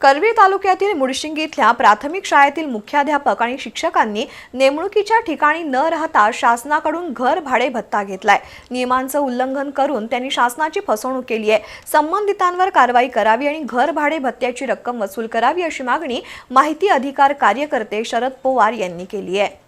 करवी तालुक्यातील मुडशिंगी इथल्या प्राथमिक शाळेतील मुख्याध्यापक आणि शिक्षकांनी नेमणुकीच्या ठिकाणी न राहता शासनाकडून घर भाडे भत्ता घेतलाय. नियमांचं उल्लंघन करून त्यांनी शासनाची फसवणूक केली आहे. संबंधितांवर कारवाई करावी आणि घर भाडे भत्त्याची रक्कम वसूल करावी अशी मागणी माहिती अधिकार कार्यकर्ते शरद पवार यांनी केली आहे.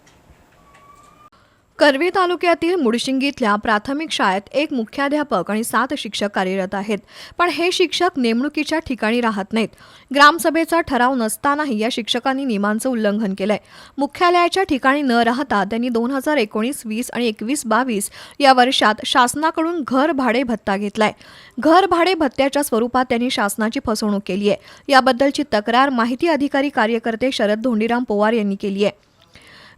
करवी तालुक्यातील मुडशिंगीतल्या प्राथमिक शाळेत एक मुख्याध्यापक आणि सात शिक्षक कार्यरत आहेत. पण हे शिक्षक नेमणुकीच्या ठिकाणी राहत नाहीत. ग्रामसभेचा ठराव नसतानाही या शिक्षकांनी नियमांचं उल्लंघन केलंय. मुख्यालयाच्या ठिकाणी न राहता त्यांनी दोन हजार एकोणीस वीस आणि एकवीस बावीस या वर्षात शासनाकडून घर भाडे भत्ता घेतलाय. घर भाडे भत्त्याच्या स्वरूपात त्यांनी शासनाची फसवणूक केली आहे याबद्दलची तक्रार माहिती अधिकारी कार्यकर्ते शरद धोंडीराम पवार यांनी केली आहे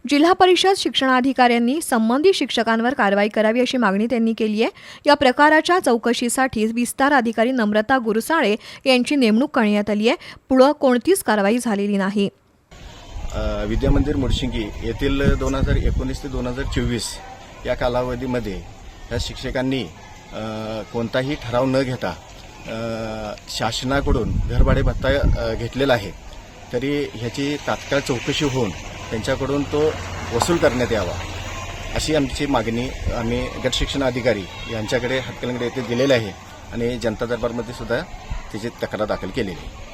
जिल्हा परिषद शिक्षणाधिकाऱ्यांनी संबंधित शिक्षकांवर कारवाई करावी अशी मागणी त्यांनी केली आहे. या प्रकाराच्या चौकशीसाठी विस्तार अधिकारी नम्रता गुरसाळे यांची नेमणूक करण्यात आली आहे. पुढं कोणतीच कारवाई झालेली नाही. विद्यामंदिर मुडशिंगी येथील दोन हजार एकोणीस ते दोन हजार चोवीस या कालावधीमध्ये या शिक्षकांनी कोणताही ठराव न घेता शासनाकडून घरभाडे भत्ता घेतलेला आहे. तरी ह्याची तात्काळ चौकशी होऊन त्यांच्याकडून तो वसूल करण्यात यावा अशी आमची मागणी आम्ही गटशिक्षण अधिकारी यांच्याकडे हटकलंगडे येथे दिलेली आहे आणि जनता दरबारमध्ये सुद्धा त्याची तक्रार दाखल केलेली आहे.